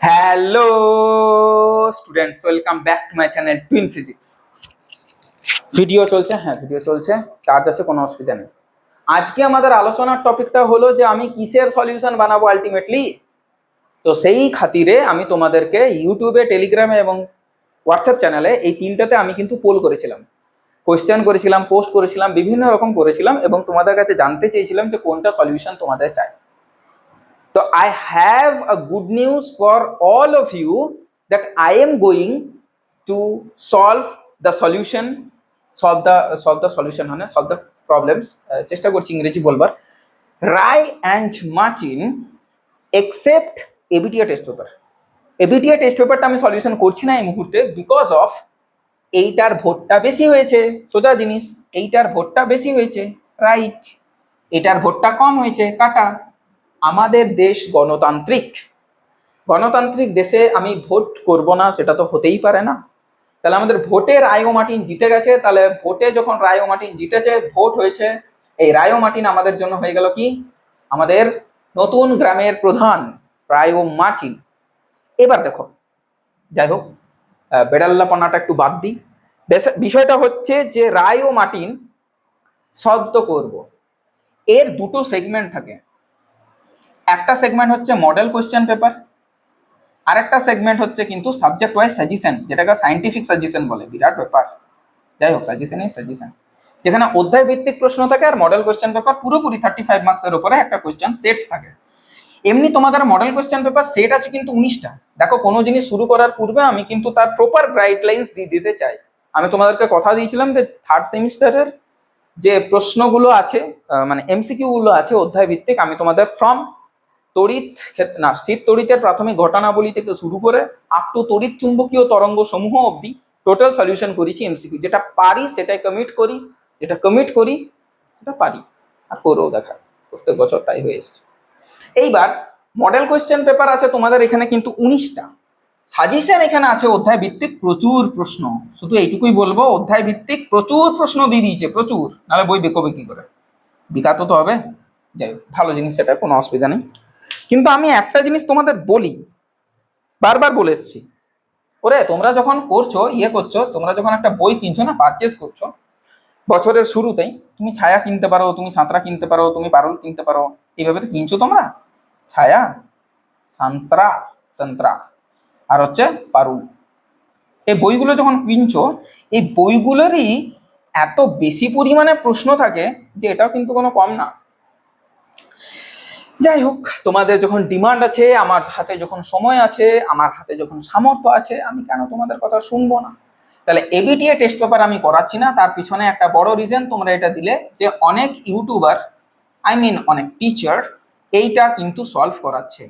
Hello students welcome back to my channel twin physics video চলছে? হ্যাঁ video চলছে। Charge আছে, কোনো অসুবিধা নেই। আজকে আমাদের আলোচনার টপিকটা হলো যে আমি কিসের সলিউশন বানাবো আলটিমেটলি তো সেই খাতিরে আমি তোমাদেরকে ইউটিউবে, টেলিগ্রামে এবং হোয়াটসঅ্যাপ চ্যানেলে এই তিনটাতে আমি কিন্তু পোল করেছিলাম। কোয়েশ্চেন করেছিলাম পোস্ট করেছিলাম, বিভিন্ন রকম করেছিলাম এবং তোমাদের কাছে জানতে চেয়েছিলাম যে কোনটা সলিউশন তোমাদের চাই। So I have a good news for all of you that I am going to solve the solution, solve the solve the solution মানে solve the problems আহ, চেষ্টা করছি ইংরেজি বলবার। Ray and Martin except ABTA test paper ABTA test পেপারটা আমি solution করছি না এই মুহূর্তে বিকজ অফ এইটার ভোটটা বেশি হয়েছে সোজা জিনিস এইটার ভোটটা বেশি হয়েছে রাইট এটার ভোটটা কম হয়েছে কাটা। আমাদের দেশ গণতান্ত্রিক। গণতান্ত্রিক দেশে আমি ভোট করব না, সেটা তো হতেই পারে না। তাহলে আমাদের ভোটে রায়ো মার্টিন জিতে গেছে, তাহলে ভোটে যখন রায়ো মার্টিন জিতেছে, ভোট হয়েছে, এই রায়ো মার্টিন আমাদের জন্য হয়ে গেল কি? আমাদের নতুন গ্রামের প্রধান রায়ো মার্টিন এবার দেখো, যাই হোক বেড়াল্লাপনাটা একটু বাদ দিই। বিষয়টা হচ্ছে যে রায়ো মার্টিন শব্দ করব। এর দুটো সেগমেন্ট থাকে। একটা সেগমেন্ট হচ্ছে মডেল কোয়েশ্চেন পেপার আরেকটা সেগমেন্ট হচ্ছে কিন্তু সাবজেক্ট ওয়াইজ সাজেশন যেটাকে সাইন্টিফিক সাজেশন বলে, বিরাট ব্যাপার। যাই হোক সাজেশনই সাজেশন যেখানে অধ্যায় ভিত্তিক প্রশ্ন থাকে আর মডেল কোয়েশ্চেন পেপার পুরোপুরি থার্টি ফাইভ মার্কসের উপরে একটা কোয়েশ্চেন সেটস থাকে। এমনি তোমাদের মডেল কোয়েশ্চেন পেপার সেট আছে কিন্তু উনিশটা। দেখো, কোনো জিনিস শুরু করার পূর্বে আমি কিন্তু তার প্রপার গাইডলাইন্স দিয়ে দিতে চাই। আমি তোমাদেরকে কথা দিয়েছিলাম যে থার্ড সেমিস্টারের যে প্রশ্নগুলো আছে মানে এমসিকিউ গুলো আছে অধ্যায় ভিত্তিক আমি তোমাদের ফ্রম তড়িৎ না, স্থির তড়িতের প্রাথমিক ঘটনাবলী থেকে শুরু করে আপ টু তড়িৎ চুম্বকীয় তরঙ্গ সমূহ অবধি টোটাল সলিউশন করেছি এমসিকিউ যেটা পারি সেটাই কমিট করি, যেটা কমিট করি সেটা পারি, আর করেও দেখা, প্রত্যেক বছর তাই হয়ে এসছে। এইবার মডেল কোয়েশ্চেন পেপার আছে তোমাদের এখানে কিন্তু উনিশটা। সাজেশন এখানে আছে অধ্যায় ভিত্তিক প্রচুর প্রশ্ন, শুধু এইটুকুই বলব, অধ্যায় ভিত্তিক প্রচুর প্রশ্ন দিয়ে দিয়েছে, প্রচুর, নাহলে বই বেকোবে কি করে? বিকাতো তো হবে, যাই ভালো জিনিস সেটা কোনো অসুবিধা নেই। কিন্তু আমি একটা জিনিস তোমাদের বলি, বারবার বলে এসছি। ওরে, তোমরা যখন করছ ইয়ে করছ, তোমরা যখন একটা বই কিনছো না পারচেস করছ, বছরের শুরুতেই তুমি ছায়া কিনতে পারো, তুমি সাঁতরা কিনতে পারো, তুমি পারুল কিনতে পারো, এইভাবে তো কিনছো তোমরা? ছায়া সান্ত্রা সন্ত্রা আর হচ্ছে পারুল। এই বইগুলো যখন কিনছো, এই বইগুলোরই এত বেশি পরিমাণে প্রশ্ন থাকে যে এটাও কিন্তু কোনো কম না। যাই হোক তোমাদের যখন ডিমান্ড আছে, আমার হাতে যখন সময় আছে, আমার হাতে যখন সামর্থ্য আছে, আমি কেন তোমাদের কথা শুনব না? তাহলে এবিটিএ টেস্ট পেপার আমি করাচ্ছি না, তার পিছনে একটা বড় রিজন তোমরা এটা দিলে যে অনেক ইউটিউবার আই মিন অনেক টিচার এইটা কিন্তু সলভ করাচ্ছে।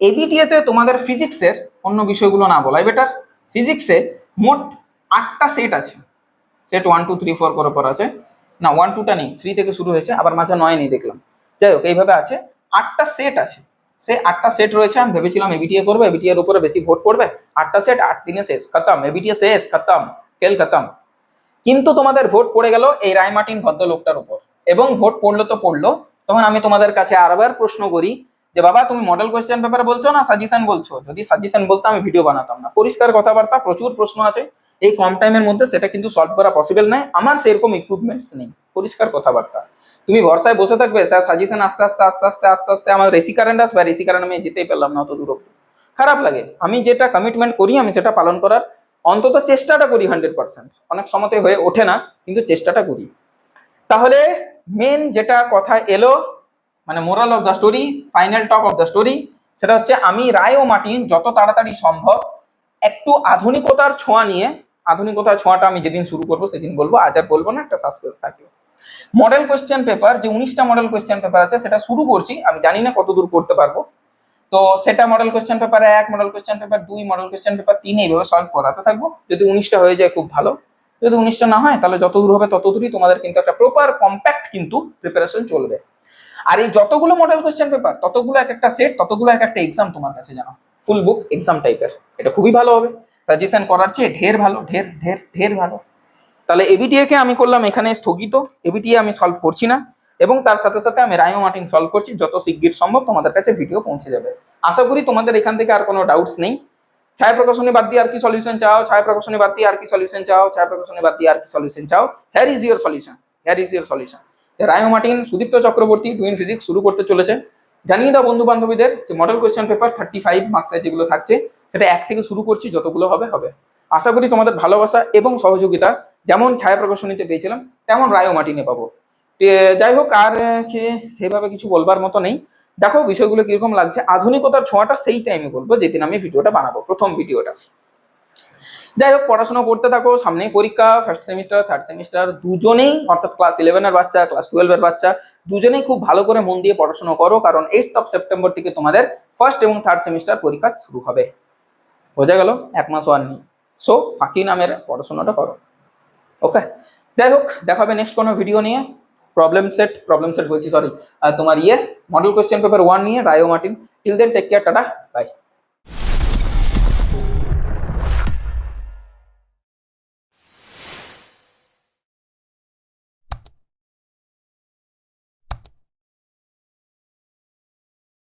এবিটিএতে তোমাদের ফিজিক্সের অন্য বিষয়গুলো না বলাই বেটার ফিজিক্সে মোট আটটা সেট আছে। Set one two three four করে পর আছে না ওয়ান টুটা নেই থ্রি থেকে শুরু হয়েছে, আবার মাঝে নয় নেই দেখলাম। যাই হোক এইভাবে আছে। আটটা সেট আছে। সে আটটা সেট রয়েছে, আমি ভেবেছিলাম এবিটিএ করবে এবিটিএ এর উপরে বেশি ভোট পড়বে আটটা সেট আট দিনে শেষ, খতম। এবিটিএ শেষ, খতম। খেল খতম। কিন্তু তোমাদের ভোট পড়ে গেল এই রায় মার্টিন ভদ্রলোকটার উপর। এবং ভোট পড়ল তো পড়ল। তখন আমি তোমাদের কাছে আরবার প্রশ্ন করি যে, বাবা, তুমি মডেল কোয়েশ্চেন পেপার বলছো না সাজেশন বলছো? যদি সাজেশন বলতো আমি ভিডিও বানাতাম না। পরিষ্কার কথাবার্তা, প্রচুর প্রশ্ন আছে। এই কম টাইমের মধ্যে সেটা কিন্তু সলভ করা পসিবল নয়। আমার সেরকম ইকুইপমেন্টস নেই। পরিষ্কার কথাবার্তা। তুমি ভরসায় বসে থাকবে স্যার সাজেশন আস্তে আস্তে আস্তে আস্তে আস্তে আস্তে আমার রেসি কারেন্ট আসবে রেসি কারেন্ট আমি যেতেই পারলাম না অত দূর। খারাপ লাগে। আমি যেটা কমিটমেন্ট করি, আমি সেটা পালন করার অন্তত চেষ্টাটা করি হান্ড্রেড পার্সেন্ট অনেক সময়তে হয়ে ওঠে না, কিন্তু চেষ্টাটা করি। তাহলে মেন যেটা কথা এলো মানে moral of the story final top of the story সেটা হচ্ছে আমি, রায় ও মার্টিন যত তাড়াতাড়ি সম্ভব একটু আধুনিকতার ছোঁয়া নিয়ে, আধুনিকতার ছোঁয়াটা আমি যেদিন শুরু করব, সেদিন বলব, আজ আর বলব না, একটা সাসপেন্স থাকল। মডেল কোয়েশ্চেন পেপার, যে উনিশটা মডেল কোয়েশ্চেন পেপার আছে, সেটা শুরু করছি। আমি জানি না কত দূর করতে পারব। তো সেটা মডেল কোয়েশ্চেন পেপার এক, মডেল কোয়েশ্চেন পেপার দুই, মডেল কোয়েশ্চেন পেপার তিন, এইভাবে সলভ করাতে থাকব, যদি উনিশটা হয়ে যায় খুব ভালো। যদি উনিশটা না হয়, তাহলে যত দূর হবে তত দূরই তোমাদের কিন্তু একটা প্রপার কম্প্যাক্ট কিন্তু প্রিপারেশন চলবে। আর এই যতগুলো মডেল কোয়েশ্চেন পেপার, ততগুলো এক একটা সেট ততগুলো এক একটা এক্সাম তোমার কাছে জানো। ফুল বুক এক্সাম টাইপের এটা খুবই ভালো হবে। সাজেশন করার চেয়ে ঢের ভালো, ঢের ঢের ঢের ভালো। তাহলে এবিটিএ কে আমি করলাম এখানে স্থগিত। এবিটিএ আমি সলভ করছি না। এবং তার সাথে সাথে আমি রায়ো মার্টিন সলভ করছি, যত শিগগির সম্ভব তোমাদের কাছে ভিডিও পৌঁছে যাবে। আশা করি তোমাদের এখান থেকে আর কোনো ডাউটস নেই। ছায়া প্রকাশনী বাদ দিয়ে আর কি সলিউশন চাও? ছায়া প্রকাশনী বাদ দিয়ে আর কি সলিউশন চাও? ছায়া প্রকাশনী বাদ দিয়ে আর কি সলিউশন চাও? Here is your solution here is your solution Rayo Martin, Sudipta Chakraborty twin physics শুরু করতে চলেছে। জানিয়ে দাও বন্ধু বান্ধবীদের যে model question paper thirty five মার্কসের যেগুলো থাকছে, সেটা এক থেকে শুরু করছি, যতগুলো হবে হবে। আশা করি তোমাদের ভালোবাসা এবং সহযোগিতা যেমন ছায়া প্রকাশনীতে পেয়েছিলাম, তেমন রায়ো মার্টিনে পাবো। যাই হোক, আর কি সেভাবে কিছু বলবার মতো নেই। দেখো বিষয়গুলো কীরকম লাগছে, আধুনিকতার ছোঁয়াটা সেই টাইমে বলব যেদিন আমি ভিডিওটা বানাবো, প্রথম ভিডিওটা। যাই হোক, পড়াশোনা করতে থাকো, সামনেই পরীক্ষা ফার্স্ট সেমিস্টার থার্ড সেমিস্টার দুজনেই, অর্থাৎ ক্লাস ইলেভেনের বাচ্চা ক্লাস টুয়েলভের বাচ্চা, দুজনেই খুব ভালো করে মন দিয়ে পড়াশোনা করো, কারণ এইট অফ সেপ্টেম্বর থেকে তোমাদের ফার্স্ট এবং থার্ড সেমিস্টার পরীক্ষা শুরু হবে। বোঝা গেল? এক মাস ওয়ান নেই সো ফাঁকি নামের পড়াশোনাটা করো। ওকে যাই হোক দেখা হবে নেক্সট কোনো ভিডিও নিয়ে। প্রবলেম সেট প্রবলেম সেট বলছি সরি তোমার ইয়ে মডেল কোয়েশ্চেন পেপার ওয়ান নিয়ে, Rayo Martin. Till then take care tata bye